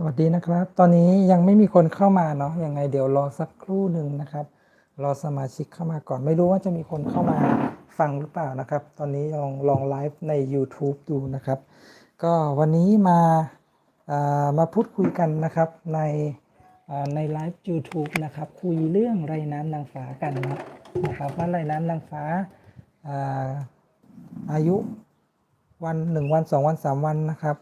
สวัสดีนะครับ ตอนนี้ยังไม่มีคนเข้ามาเนาะยังไงเดี๋ยวรอสักครู่หนึ่งนะครับ รอสมาชิกเข้ามาก่อน ไม่รู้ว่าจะมีคนเข้ามาฟังหรือเปล่านะครับ ตอนนี้ลองลองไลฟ์ใน YouTube ดูนะครับ ก็วันนี้มาามาพูดคุยกันนะครับในในไลฟ์ YouTube นะครับคุยเรื่องไรน้ำนางฟ้ากันนะนะครับว่าไรน้ำนางฟ้าอาอายุวันหนึ่งวันสองวันสามวันนะครับ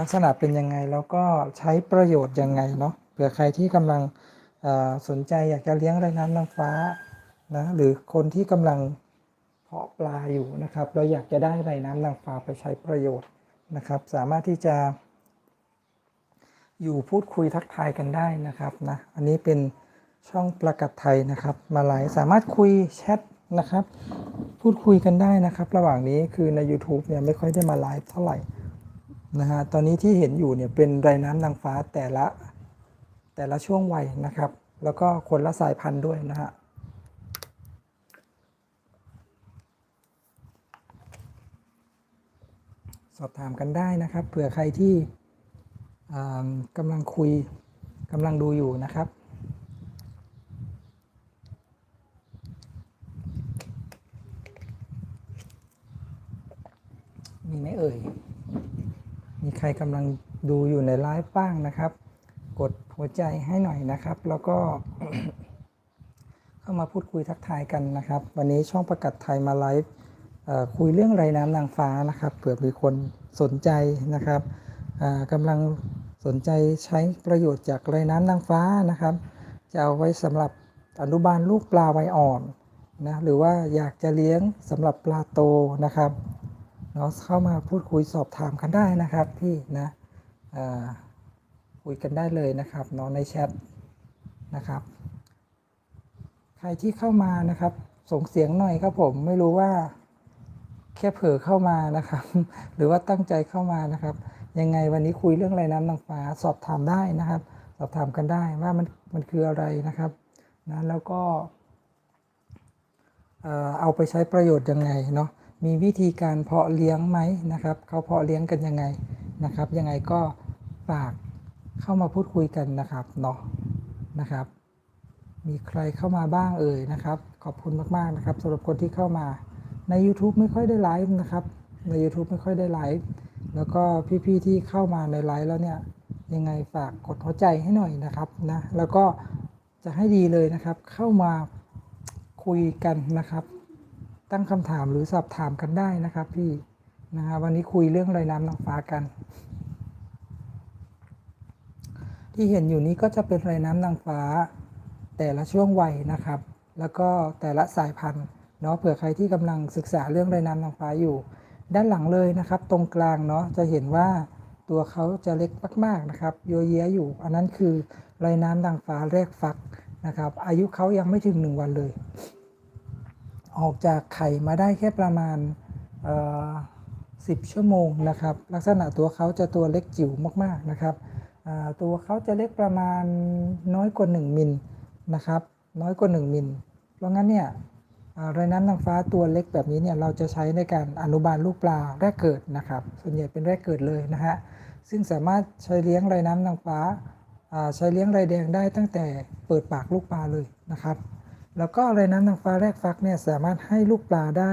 ลักษณะเป็นยังไงแล้วก็ใช้ประโยชน์ยังไงเนาะเผื่อใครที่กำลังสนใจอยากจะเลี้ยงไรน้ำนางฟ้านะหรือคนที่กำลังเพาะปลาอยู่นะครับ เราอยากจะได้ไรน้ำนางฟ้าไปใช้ประโยชน์นะครับ สามารถที่จะ อยู่พูดคุยทักทายกันได้นะครับนะอันนี้เป็นช่องประกัดไทยนะครับ มาไลฟ์สามารถคุยแชทนะครับ พูดคุยกันได้นะครับ ระหว่างนี้คือใน YouTube เนี่ยไม่ค่อยได้มาไลฟ์เท่าไหร่ นะฮะตอนนี้ที่เห็นอยู่เนี่ยเป็นไรน้ำนางฟ้าแต่ละแต่ละช่วงวัยนะครับ แล้วก็คนละสายพันธุ์ด้วยนะฮะสอบถามกันได้นะครับ เผื่อใครที่กำลังคุยกำลังดูอยู่นะครับมีไหมเอ่ย ใครกำลังดูอยู่ในไลฟ์บ้างนะครับ กดหัวใจให้หน่อยนะครับ แล้วก็ เข้ามาพูดคุยทักทายกันนะครับ วันนี้ช่องประกัดไทยมาไลฟ์คุยเรื่องไรน้ำนางฟ้านะครับเผื่อมีคนสนใจนะครับกำลังสนใจใช้ประโยชน์จากไรน้ำนางฟ้านะครับ จะเอาไว้สำหรับอนุบาลลูกปลาไวอ่อนนะหรือว่าอยากจะเลี้ยงสำหรับปลาโตนะครับ เนาเข้ามาพูดคุยสอบถามกันได้นะครับพี่นะคุยกันได้เลยนะครับเนาะในแชทนะครับ ใครที่เข้ามานะครับ ส่งเสียงหน่อยครับผมไม่รู้ว่าแค่เผลอเข้ามานะครับ หรือว่าตั้งใจเข้ามานะครับ ยังไงวันนี้คุยเรื่องอะไรน้ำนางฟ้าสอบถามได้นะครับ สอบถามกันได้ว่ามันมันคืออะไรนะครับนะแล้วก็เอาไปใช้ประโยชน์ยังไงเนาะ มีวิธีการเพาะเลี้ยงไหมนะครับเขาเพาะเลี้ยงกันยังไงนะครับ ยังไงก็ฝากเข้ามาพูดคุยกันนะครับเนาะนะครับ มีใครเข้ามาบ้างเอ่ยนะครับ ขอบคุณมากๆนะครับสำหรับคนที่เข้ามาใน YouTube ไม่ค่อยได้ไลฟ์นะครับ ใน YouTube ไม่ค่อยได้ไลฟ์แล้วก็พี่ๆที่เข้ามาในไลฟ์แล้วเนี่ยยังไงฝากกดหัวใจให้หน่อยนะครับนะแล้วก็จะให้ดีเลยนะครับเข้ามาคุยกันนะครับ ตั้งคำถามหรือสอบถามกันได้นะครับ พี่นะฮะวันนี้คุยเรื่องไรน้ำนางฟ้ากัน ที่เห็นอยู่นี้ก็จะเป็นไรน้ำนางฟ้า แต่ละช่วงวัยนะครับ แล้วก็แต่ละสายพันธุ์เนาะเผื่อใครที่กำลังศึกษาเรื่องไรน้ำนางฟ้าอยู่ ด้านหลังเลยนะครับ ตรงกลางเนาะจะเห็นว่าตัวเขาจะเล็กมากๆนะครับโยเยะอยู่ อันนั้นคือไรน้ำนางฟ้าแรกฟักนะครับ อายุเขายังไม่ถึงหนึ่งวันเลย ออกจากไข่มาได้แค่ประมาณ10 ชั่วโมงนะครับ ลักษณะตัวเขาจะตัวเล็กจิ๋วมากๆนะครับตัวเขาจะเล็กประมาณน้อยกว่า 1 มิลนะครับ น้อยกว่า 1 มิล เพราะงั้นเนี่ยอ่าไรน้ำนางฟ้าตัวเล็กแบบนี้เนี่ยเราจะใช้ในการอนุบาลลูกปลาแรกเกิดนะครับ ส่วนใหญ่เป็นแรกเกิดเลยนะฮะ ซึ่งสามารถใช้เลี้ยงไรน้ำนางฟ้าอ่าใช้เลี้ยงไรแดงได้ตั้งแต่เปิดปากลูกปลาเลยนะครับ แล้วก็อะไรน้ำนางฟ้าแรกฟักเนี่ยสามารถให้ลูกปลาได้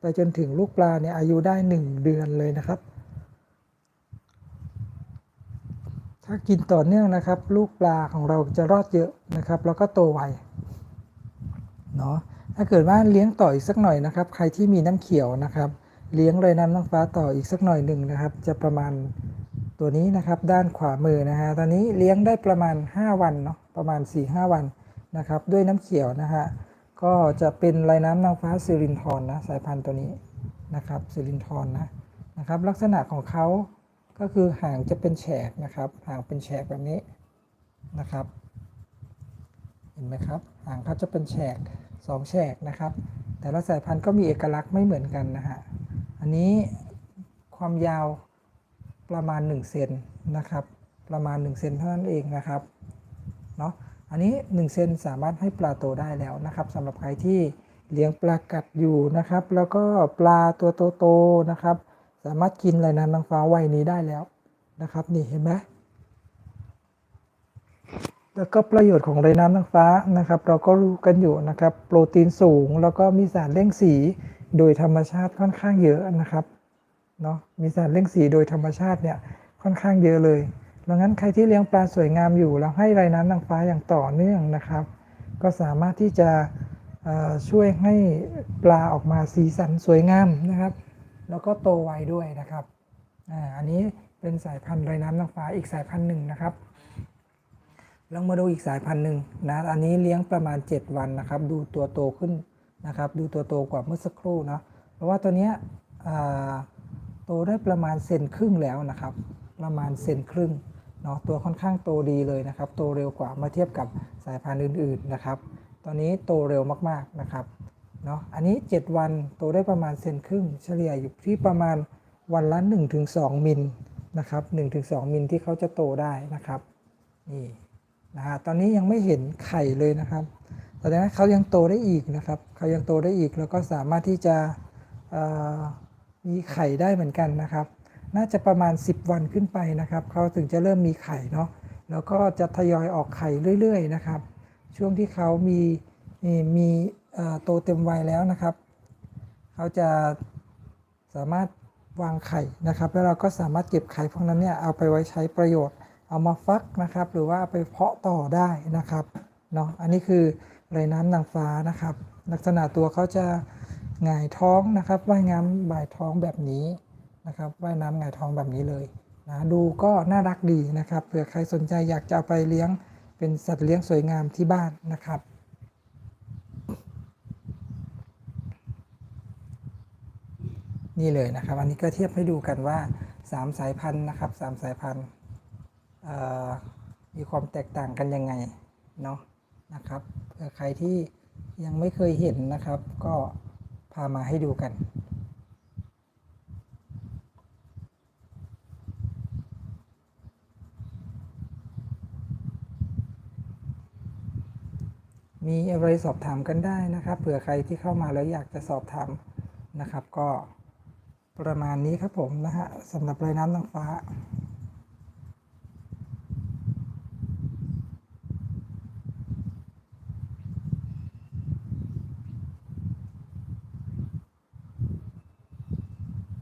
ไปจนถึงลูกปลาเนี่ยอายุได้ 1 เดือนเลยนะครับ ถ้ากินต่อเนื่องนะครับ ลูกปลาของเราจะรอดเยอะนะครับ แล้วก็โตไวเนาะถ้าเกิดว่าเลี้ยงต่ออีกสักหน่อยนะครับ ใครที่มีน้ำเขียวนะครับ เลี้ยงเลยน้ำนางฟ้าต่ออีกสักหน่อยหนึ่งนะครับ จะประมาณตัวนี้นะครับด้านขวามือนะฮะตอนนี้เลี้ยงได้ประมาณ 5 วันเนาะประมาณ 4-5 วัน นะครับ ด้วยน้ำเขียวนะฮะก็จะเป็นลายน้ำนางฟ้าซิรินทรนะสายพันธุ์ตัวนี้นะครับซิรินทรนะนะครับ ลักษณะของเขาก็คือหางจะเป็นแฉกนะครับ หางเป็นแฉกแบบนี้นะครับ เห็นไหมครับ หางเขาจะเป็นแฉกสองแฉกนะครับ แต่ละสายพันธุ์ก็มีเอกลักษณ์ไม่เหมือนกันนะฮะอันนี้ความยาวประมาณ1เซนนะครับ ประมาณ1เซนเท่านั้นเองนะครับเนาะ อันนี้ 1 เซนสามารถให้ปลาโตได้แล้วนะครับสำหรับใครที่เลี้ยงปลากัดอยู่นะครับ แล้วก็ปลาตัวโตๆนะครับ สามารถกินอะไรน้ำนางฟ้าวัยนี้ได้แล้วนะครับนี่เห็นไหมแล้วก็ประโยชน์ของไรน้ำนางฟ้านะครับ เราก็รู้กันอยู่นะครับ โปรตีนสูงแล้วก็มีสารเร่งสีโดยธรรมชาติค่อนข้างเยอะนะครับเนาะมีสารเร่งสีโดยธรรมชาติเนี่ยค่อนข้างเยอะเลย ดังนั้นใครที่เลี้ยงปลาสวยงามอยู่แล้วให้ไรน้ำนางฟ้าอย่างต่อเนื่องนะครับ ก็สามารถที่จะช่วยให้ปลาออกมาสีสันสวยงามนะครับ แล้วก็โตไวด้วยนะครับอันนี้เป็นสายพันธุ์ไรน้ำนางฟ้าอีกสายพันธุ์หนึ่งนะครับลองมาดูอีกสายพันธุ์หนึ่งนะอันนี้เลี้ยงประมาณ 7 วันนะครับ ดูตัวโตขึ้นนะครับ ดูตัวโตกว่าเมื่อสักครู่เนาะเพราะว่าตัวเนี้ยโตได้ประมาณเซนครึ่งแล้วนะครับ ประมาณเซนครึ่ง เนาะตัวค่อนข้างโตดีเลยนะครับ โตเร็วกว่าเมื่อเทียบกับสายพันธุ์อื่นๆนะครับ ตอนนี้โตเร็วมากๆนะครับเนาะอันนี้ 7 วันโตได้ประมาณเซนครึ่ง เฉลี่ยอยู่ที่ประมาณวันละ 1-2 มิลนะครับ1-2 มิลที่เขาจะโตได้นะครับนี่นะฮะตอนนี้ยังไม่เห็นไข่เลยนะครับแสดงว่าเขายังโตได้อีกนะครับเขายังโตได้อีกแล้วก็สามารถที่จะมีไข่ได้เหมือนกันนะครับ น่าจะประมาณ 10 วันขึ้นไปนะครับเขาถึงจะเริ่มมีไข่เนาะแล้วก็จะทยอยออกไข่เรื่อยๆนะครับ ช่วงที่เขามีมีมีโตเต็มวัยแล้วนะครับเขาจะสามารถวางไข่นะครับ แล้วเราก็สามารถเก็บไข่พวกนั้นเนี่ยเอาไปไว้ใช้ประโยชน์ เอามาฟักนะครับ หรือว่าเอาไปเพาะต่อได้นะครับเนาะอันนี้คือไรน้ำนางฟ้านะครับ ลักษณะตัวเขาจะหงายท้องนะครับว่ายน้ำบ่ายท้องแบบนี้ นะครับว่ายน้ำหงายท้องแบบนี้เลยนะดูก็น่ารักดีนะครับเผื่อใครสนใจอยากจะเอาไปเลี้ยงเป็นสัตว์เลี้ยงสวยงามที่บ้านนะครับนี่เลยนะครับ อันนี้ก็เทียบให้ดูกันว่า 3 สายพันธุ์นะครับสามสายพันธุ์มีความแตกต่างกันยังไงเนาะนะครับเผื่อใครที่ยังไม่เคยเห็นนะครับ ก็พามาให้ดูกัน มีอะไรสอบถามกันได้นะครับ เผื่อใครที่เข้ามาแล้วอยากจะสอบถามนะครับ ก็ประมาณนี้ครับผมนะฮะสำหรับไรน้ำนางฟ้า